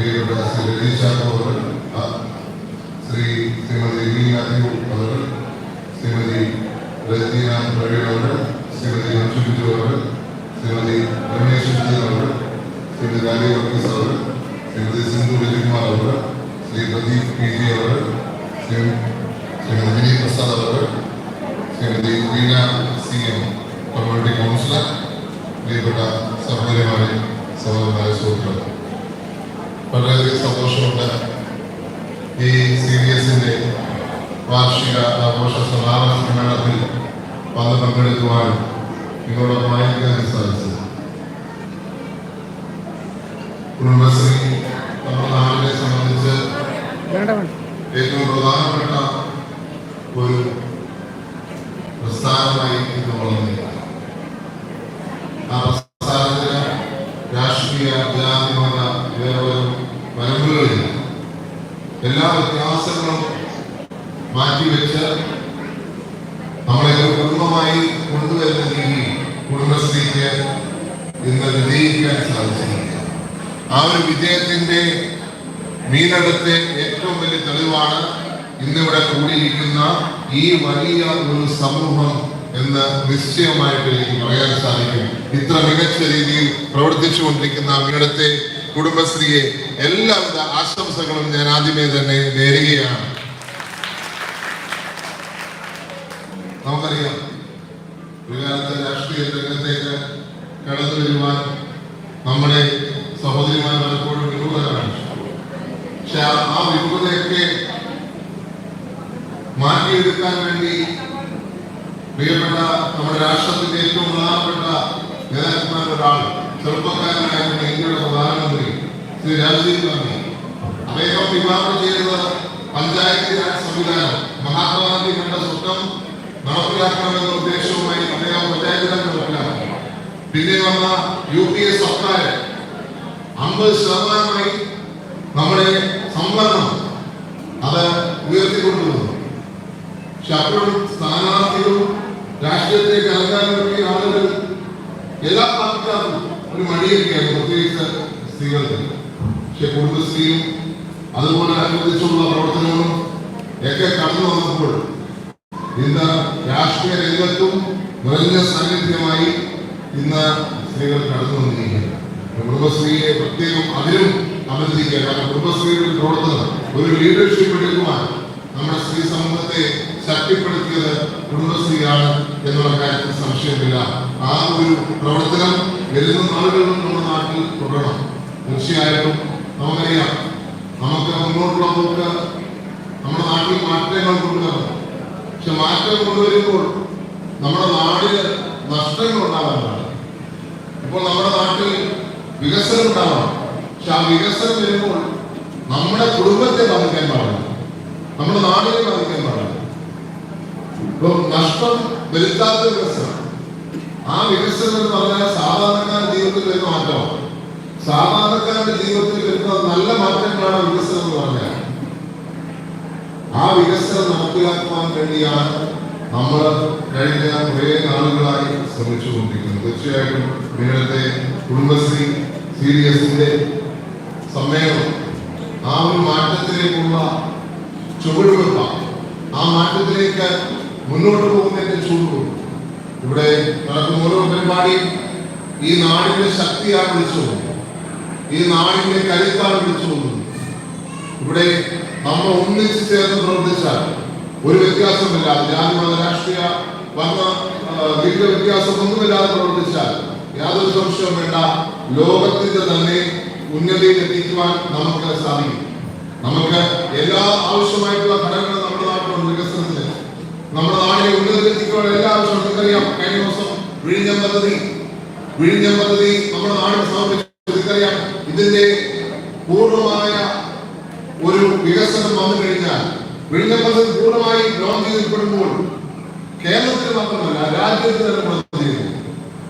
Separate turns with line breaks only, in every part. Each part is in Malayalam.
പ്രിയപ്പെട്ട ശ്രീ രതീഷ് അവർ ശ്രീ ശ്രീമതി വി മാത്യു അവർ ശ്രീമതി രജീന പ്രവീൺ അവർ ശ്രീമതി അംശു ബിജു അവർ ശ്രീമതി രമേശ് അവർ ശ്രീമതി രാജി വർഗീസ് അവർ ശ്രീമതി സിന്ധു രജികുമാർ അവർ ശ്രീ പ്രദീപ് പി ജി അവർ ശ്രീ ശ്രീമതി വിനീത് പ്രസാദ് അവർ Shrimati Veena C M community councillor പ്രിയപ്പെട്ട സഹോദരിമാരെ സഹോദരന്മാരെ സുഹൃത്തുക്കളെ വളരെയധികം സന്തോഷമുണ്ട്. ഈ സി ബി എസിന്റെ വാർഷിക ആഘോഷ സമാപന സമ്മേളനത്തിൽ വന്ന് പങ്കെടുക്കുവാൻ നിങ്ങളോടൊപ്പമായി ആയിരിക്കാൻ സാധിച്ചത് കുടുംബശ്രീ നമ്മുടെ നാടിനെ സംബന്ധിച്ച് ഏറ്റവും പ്രധാനപ്പെട്ട ഒരു പ്രസ്ഥാനമായി ഇത് വളർന്നിരിക്കുന്നു ആ വരമ്പുകളില്ല എല്ലാ വ്യത്യാസങ്ങളും മാറ്റിവെച്ച് നമ്മളെ ഒരു കുടുംബമായി കൊണ്ടുവരുന്ന രീതി കുടുംബശ്രീക്ക് ഇന്ന് വിജയിക്കാൻ സാധിച്ചിരിക്കുക ആ ഒരു വിജയത്തിന്റെ മീനടത്തെ ഏറ്റവും വലിയ തെളിവാണ് ഇന്നിവിടെ കൂടിയിരിക്കുന്ന ഈ വലിയ ഒരു സമൂഹം എന്ന് നിശ്ചയമായിട്ട് എനിക്ക് പറയാൻ സാധിക്കും. ഇത്ര മികച്ച രീതിയിൽ പ്രവർത്തിച്ചു കൊണ്ടിരിക്കുന്ന മീനടത്തെ കുടുംബശ്രീയെ എല്ലാവിധ ആശംസകളും ഞാൻ ആദ്യമേ തന്നെ നേരുകയാണ്. നമുക്കറിയാം ഒരു കാലത്ത് രാഷ്ട്രീയ രംഗത്തേക്ക് കടന്നു വരുവാൻ നമ്മുടെ സഹോദരിമാർ പലപ്പോഴും വിമുഖരാണ്. പക്ഷെ ആ- വിരൂപതയൊക്കെ മാറ്റിയെടുക്കാൻ വേണ്ടി പ്രിയപ്പെട്ട നമ്മുടെ രാഷ്ട്രത്തിന്റെ ഏറ്റവും പ്രധാനപ്പെട്ട നേതാക്കന്മാരൊരാൾ ചെറുപ്പക്കാരനായിരുന്ന ഇന്ത്യയുടെ പ്രധാനമന്ത്രി ശ്രീ രാജീവ് ഗാന്ധി. അദ്ദേഹം വിഭാവനം ചെയ്തത് പഞ്ചായത്ത് രാജ് സംവിധാനം. മഹാത്മാഗാന്ധി കണ്ട സ്വപ്നം നടപ്പിലാക്കണമെന്ന ഉദ്ദേശവുമായി അദ്ദേഹം പഞ്ചായത്ത് രാജ് നടപ്പിലാക്കി. പിന്നെ വന്ന യു പി എ സർക്കാർ അമ്പത് ശതമാനമായി നമ്മുടെ സംവരണം അത് ഉയർത്തിക്കൊണ്ടുവന്നു. പക്ഷെ അപ്പോഴും സ്ഥാനാർത്ഥികളും രാഷ്ട്രീയത്തിലേക്ക് സ്ത്രീകൾക്ക് പക്ഷെ കുടുംബശ്രീയും അതുപോലെ അനുവദിച്ചുള്ള പ്രവർത്തനങ്ങളും ഒക്കെ കടന്നു വന്നപ്പോൾ ഇന്ന് രാഷ്ട്രീയ രംഗത്തും നിറഞ്ഞ സാന്നിധ്യമായി ഇന്ന് സ്ത്രീകൾ കടന്നു വന്നിരിക്കുകയാണ്. കുടുംബശ്രീയെ പ്രത്യേകം അതിലും അഭിനന്ദിക്കുക കാരണം കുടുംബശ്രീയുടെ പ്രവർത്തനം ഒരു ലീഡർഷിപ്പ് എടുക്കുവാൻ നമ്മുടെ സ്ത്രീ സമൂഹത്തെ ശക്തിപ്പെടുത്തിയത് കുടുംബശ്രീയാണ് എന്നുള്ള കാര്യത്തിൽ സംശയമില്ല. ആ ഒരു പ്രവർത്തനം വരുന്ന നാളുകളിലും നമ്മുടെ നാട്ടിൽ തുടരണം. തീർച്ചയായിട്ടും നമുക്കറിയാം. നമുക്ക് മുന്നോട്ടുള്ള പോക്ക് നമ്മുടെ നാട്ടിൽ മാറ്റങ്ങൾ കൊണ്ടുവരണം. പക്ഷെ മാറ്റം കൊണ്ടുവരുമ്പോൾ നമ്മുടെ നാടിന് നഷ്ടങ്ങൾ ഉണ്ടാകാറുണ്ട്. ഇപ്പോൾ നമ്മുടെ നാട്ടിൽ വികസനം ഉണ്ടാവണം. പക്ഷെ ആ വികസനം വരുമ്പോൾ നമ്മുടെ കുടുംബത്തെ ബാധിക്കാൻ പാടില്ല. നമ്മുടെ നാടിനെ ബാധിക്കാൻ പാടില്ല. ഇപ്പൊ നഷ്ടം വരുത്താത്ത വികസനം. ആ വികസനം എന്ന് പറഞ്ഞാൽ സാധാരണക്കാരുടെ ജീവിതത്തിൽ വരുന്ന മാറ്റമാണ്. സാധാരണക്കാരുടെ ജീവിതത്തിൽ വരുന്ന നല്ല മാറ്റങ്ങളാണ് വികസനം എന്ന് പറഞ്ഞാൽ ആ വികസനം നടപ്പിലാക്കുവാൻ വേണ്ടിയാണ് നമ്മൾ കഴിഞ്ഞ കുറേ നാളുകളായി ശ്രമിച്ചുകൊണ്ടിരിക്കുന്നത്. തീർച്ചയായിട്ടും നിങ്ങളുടെ കുടുംബശ്രീ സി സമ്മേളനം ആ ഒരു മാറ്റത്തിലേക്കുള്ള ചുവടുവെപ്പ ആ മാറ്റത്തിലേക്ക് മുന്നോട്ട് പോകുന്നതിന്റെ ചൂടുവെപ്പ് ഇവിടെ നടക്കുന്ന ഓരോ പരിപാടിയും ഈ നാടിന്റെ ശക്തിയാണ് വിളിച്ചു ഈ നാടിന്റെ കരുത്താൻ വിളിച്ചു ഇവിടെ നമ്മൾ ഒന്നിച്ചു ചേർന്ന് പ്രവർത്തിച്ചാൽ ഒരു വ്യത്യാസമില്ലാതെ ജാതിമത രാഷ്ട്രീയ വർണ ലിംഗ വ്യത്യാസമൊന്നുമില്ലാതെ പ്രവർത്തിച്ചാൽ യാതൊരു സംശയവും വേണ്ട. ലോകത്തിന്റെ തന്നെ ഉന്നതിയിൽ എത്തിക്കുവാൻ നമുക്ക് സാധിക്കും. നമുക്ക് എല്ലാ ആവശ്യമായിട്ടുള്ള ഘടകങ്ങളും നമ്മുടെ നാട്ടിലുള്ള വികസനത്തിന്. നമ്മുടെ നാടിനെ ഉന്നതിയിലെത്തിക്കുവാൻ എല്ലാ ആവശ്യവും നമുക്കറിയാം. കഴിഞ്ഞ ദിവസം വിഴിഞ്ഞം പദ്ധതി. വിഴിഞ്ഞം പദ്ധതി നമ്മുടെ നാടിന് സമർപ്പിച്ചു. നിങ്ങൾക്കറിയാം ഇതിന്റെ പൂർണമായ ഒരു വികസനം വന്നു കഴിഞ്ഞാൽ വിഴിഞ്ഞം പദ്ധതി പൂർണമായി ലോഞ്ച് ചെയ്യപ്പെടുമ്പോൾ കേരളത്തിൽ മാത്രമല്ല രാജ്യത്ത് തന്നെ ചെയ്യുന്നു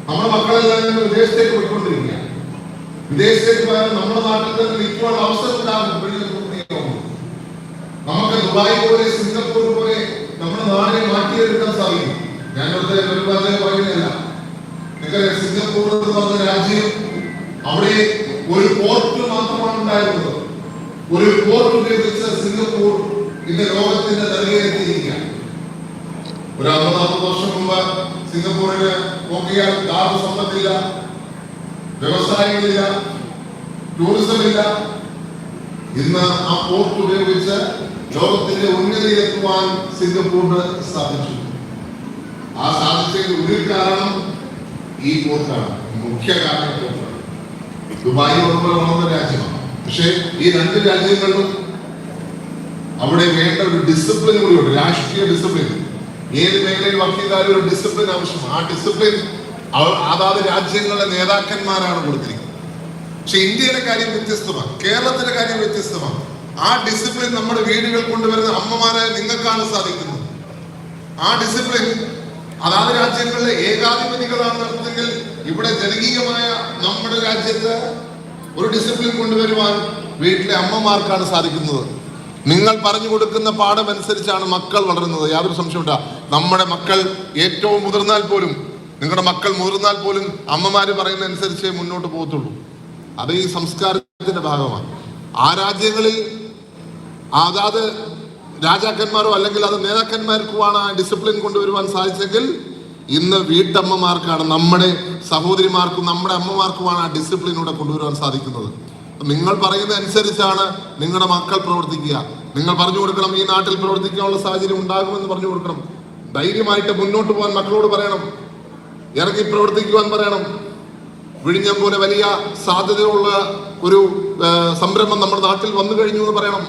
നമ്മുടെ മക്കളെല്ലാം തന്നെ വിദേശത്തേക്ക് പോയിക്കൊണ്ടിരിക്കുക. വിദേശത്തേക്ക് പോയാൽ നമ്മുടെ നാട്ടിൽ തന്നെ നിൽക്കുവാനുള്ള അവസരം ഉണ്ടാകും നമുക്ക് ദുബായ് പോലെ സിംഗപ്പൂർ പോലെ നമ്മുടെ നാടിനെ മാറ്റിയെടുക്കാൻ സാധിക്കും. ഞാൻ ഇവിടുത്തെ ഒരുപാട് പറയുന്നില്ല സിംഗപ്പൂർ എന്ന് പറഞ്ഞ രാജ്യം അവിടെ ഒരു പോർട്ട് മാത്രമാണ് ഉണ്ടായിരുന്നത്. ഒരു പോർട്ട് ഉപയോഗിച്ച് സിംഗപ്പൂർ ഇന്ന് ലോകത്തിന്റെ തലയിലെത്തിയിരിക്കുക ഒരു അമ്പത് വർഷം മുമ്പ് സിംഗപ്പൂരിന് നോക്കിയാൽ ധാതു സമ്പത്തില്ല വ്യവസായങ്ങളില്ല ടൂറിസം ഇല്ല ഇന്ന് ആ പോർട്ട് ഉപയോഗിച്ച് ലോകത്തിന്റെ ഉന്നതിയിലെത്തുവാൻ സിംഗപ്പൂരിന് സാധിച്ചു. ആ സാധിച്ചതിന് ഒരു കാരണം ഈ പോർട്ടാണ് മുഖ്യ കാരണം പോർട്ടാണ് ദുബായ് അതുപോലെ വളർന്ന രാജ്യമാണ്. പക്ഷേ ഈ രണ്ട് രാജ്യങ്ങളിലും അവിടെ വേണ്ട ഒരു ഡിസിപ്ലിൻ കൂടിയുണ്ട് രാഷ്ട്രീയ ഡിസിപ്ലിൻ ഏത് മേഖലയിൽ വർക്ക് ചെയ്താലും ഒരു ഡിസിപ്ലിൻ ആവശ്യമാണ്. ആ ഡിസിപ്ലിൻ അതാത് രാജ്യങ്ങളുടെ നേതാക്കന്മാരാണ് കൊടുത്തിരിക്കുന്നത്. പക്ഷെ ഇന്ത്യയുടെ കാര്യം വ്യത്യസ്തമാണ്. കേരളത്തിന്റെ കാര്യം വ്യത്യസ്തമാണ്. ആ ഡിസിപ്ലിൻ നമ്മുടെ വീടുകൾ കൊണ്ടുവരുന്ന അമ്മമാരെ നിങ്ങൾക്കാണ് സാധിക്കുന്നത്. ആ ഡിസിപ്ലിൻ അതാത് രാജ്യങ്ങളിലെ ഏകാധിപതികളാണ് നടത്തുന്നെങ്കിൽ ഇവിടെ ജനകീയമായ നമ്മുടെ രാജ്യത്ത് ഒരു ഡിസിപ്ലിൻ കൊണ്ടുവരുവാൻ വീട്ടിലെ അമ്മമാർക്കാണ് സാധിക്കുന്നത്. നിങ്ങൾ പറഞ്ഞു കൊടുക്കുന്ന പാഠം അനുസരിച്ചാണ് മക്കൾ വളരുന്നത്. യാതൊരു സംശയമില്ല നമ്മുടെ മക്കൾ ഏറ്റവും മുതിർന്നാൽ പോലും നിങ്ങളുടെ മക്കൾ മുതിർന്നാൽ പോലും അമ്മമാര് പറയുന്ന അനുസരിച്ചേ മുന്നോട്ട് പോകത്തുള്ളൂ. അത് ഈ സംസ്കാരത്തിന്റെ ഭാഗമാണ്. ആ രാജ്യങ്ങളിൽ അതാത് രാജാക്കന്മാരോ അല്ലെങ്കിൽ അത് നേതാക്കന്മാർക്കുമാണ് ആ ഡിസിപ്ലിൻ കൊണ്ടുവരുവാൻ സാധിച്ചെങ്കിൽ ഇന്ന് വീട്ടമ്മമാർക്കാണ് നമ്മുടെ സഹോദരിമാർക്കും നമ്മുടെ അമ്മമാർക്കുമാണ് ആ ഡിസിപ്ലിൻ ഇവിടെ കൊണ്ടുവരുവാൻ സാധിക്കുന്നത്. നിങ്ങൾ പറയുന്ന അനുസരിച്ചാണ് നിങ്ങളുടെ മക്കൾ പ്രവർത്തിക്കുക. നിങ്ങൾ പറഞ്ഞു കൊടുക്കണം ഈ നാട്ടിൽ പ്രവർത്തിക്കാനുള്ള സാഹചര്യം ഉണ്ടാകുമെന്ന് പറഞ്ഞു കൊടുക്കണം. ധൈര്യമായിട്ട് മുന്നോട്ട് പോകാൻ മക്കളോട് പറയണം. ഇറങ്ങി പ്രവർത്തിക്കുവാൻ പറയണം. വിഴിഞ്ഞം പോലെ വലിയ സാധ്യതയുള്ള ഒരു സംരംഭം നമ്മുടെ നാട്ടിൽ വന്നു കഴിഞ്ഞു എന്ന് പറയണം.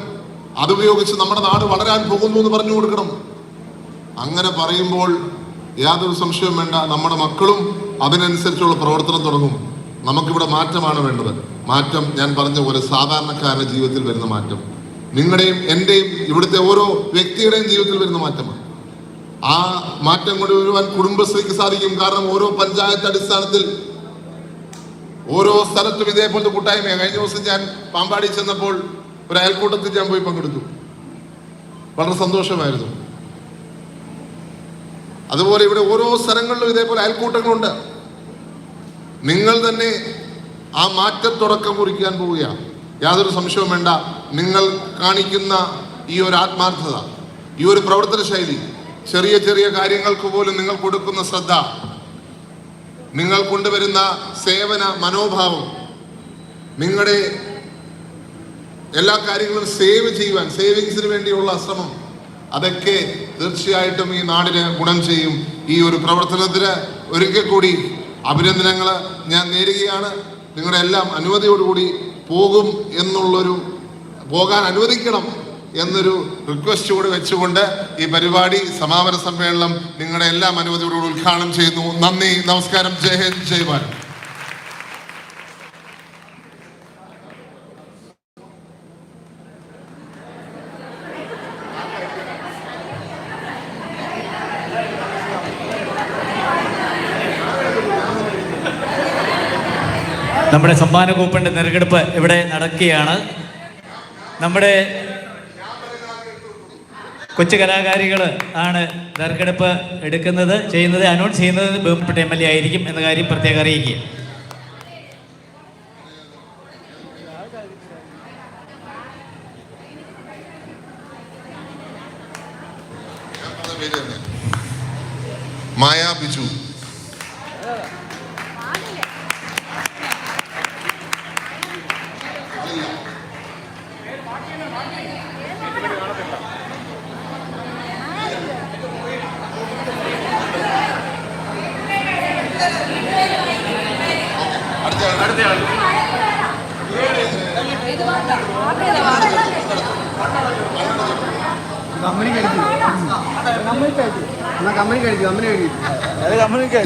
അതുപയോഗിച്ച് നമ്മുടെ നാട് വളരാൻ പോകുന്നു എന്ന് പറഞ്ഞു കൊടുക്കണം. അങ്ങനെ പറയുമ്പോൾ യാതൊരു സംശയവും വേണ്ട. നമ്മുടെ മക്കളും അതിനനുസരിച്ചുള്ള പ്രവർത്തനം തുടങ്ങും. നമുക്കിവിടെ മാറ്റമാണ് വേണ്ടത്. മാറ്റം ഞാൻ പറഞ്ഞ പോലെ സാധാരണക്കാരുടെ ജീവിതത്തിൽ വരുന്ന മാറ്റം. നിങ്ങളുടെയും എന്റെയും ഇവിടുത്തെ ഓരോ വ്യക്തിയുടെയും ജീവിതത്തിൽ വരുന്ന മാറ്റമാണ്. ആ മാറ്റം കൊണ്ടുവരുവാൻ കുടുംബശ്രീക്ക് സാധിക്കും. കാരണം ഓരോ പഞ്ചായത്ത് അടിസ്ഥാനത്തിൽ ഓരോ സ്ഥലത്തും ഇതേപോലത്തെ കൂട്ടായ്മ കഴിഞ്ഞ ദിവസം ഞാൻ പാമ്പാടി ചെന്നപ്പോൾ ഒരു അയൽക്കൂട്ടത്തിൽ ഞാൻ പോയി പങ്കെടുത്തു. വളരെ സന്തോഷമായിരുന്നു. അതുപോലെ ഇവിടെ ഓരോ സ്ഥലങ്ങളിലും ഇതേപോലെ അയൽക്കൂട്ടങ്ങളുണ്ട്. നിങ്ങൾ തന്നെ ആ മാറ്റം തുടക്കം കുറിക്കാൻ പോവുകയാണ് യാതൊരു സംശയവും വേണ്ട. നിങ്ങൾ കാണിക്കുന്ന ഈ ഒരു ആത്മാർത്ഥത ഈ ഒരു പ്രവർത്തന ശൈലി ചെറിയ ചെറിയ കാര്യങ്ങൾക്ക് പോലും നിങ്ങൾ കൊടുക്കുന്ന ശ്രദ്ധ നിങ്ങൾ കൊണ്ടുവരുന്ന സേവന മനോഭാവം നിങ്ങളുടെ എല്ലാ കാര്യങ്ങളും സേവ് ചെയ്യുവാൻ സേവിങ്സിന് വേണ്ടിയുള്ള ശ്രമം അതൊക്കെ തീർച്ചയായിട്ടും ഈ നാടിന് ഗുണം ചെയ്യും. ഈ ഒരു പ്രവർത്തനത്തിന് ഒരിക്കൽ കൂടി അഭിനന്ദനങ്ങൾ ഞാൻ നേരുകയാണ്. നിങ്ങളുടെ എല്ലാം അനുമതിയോടുകൂടി പോകും എന്നുള്ളൊരു പോകാൻ അനുവദിക്കണം എന്നൊരു റിക്വസ്റ്റ് കൂടി വെച്ചുകൊണ്ട് ഈ പരിപാടി സമാപന സമ്മേളനം നിങ്ങളുടെ എല്ലാം അനുമതിയോടുകൂടി ഉദ്ഘാടനം ചെയ്യുന്നു. നന്ദി നമസ്കാരം. ജയ് ഹിന്ദ് ജയ് ഭാരത്.
നമ്മുടെ സമ്മാന കൂപ്പന്റെ നെറുകെടുപ്പ് ഇവിടെ നടക്കുകയാണ്. നമ്മുടെ കൊച്ചു കലാകാരികൾ ആണ് നെറുകെടുപ്പ് എടുക്കുന്നത് ചെയ്യുന്നത് അനൗൺസ് ചെയ്യുന്നത് ബഹുമാനപ്പെട്ട എം എൽ എ ആയിരിക്കും എന്ന കാര്യം പ്രത്യേകം അറിയിക്കുക.
മായാ ബിജു.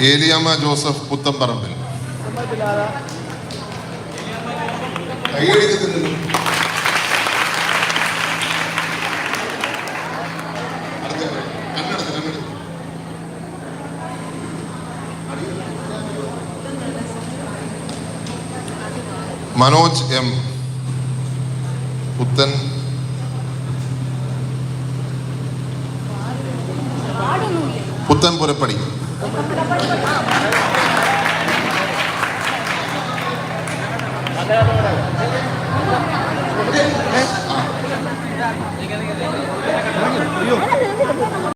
ഏലിയമ്മ ജോസഫ് കൈയടിക്കുന്നില്ലല്ലോ. അടുത്ത മനോജ് എം. പുത്തൻ. പുത്തൻ പുരപ്പടി.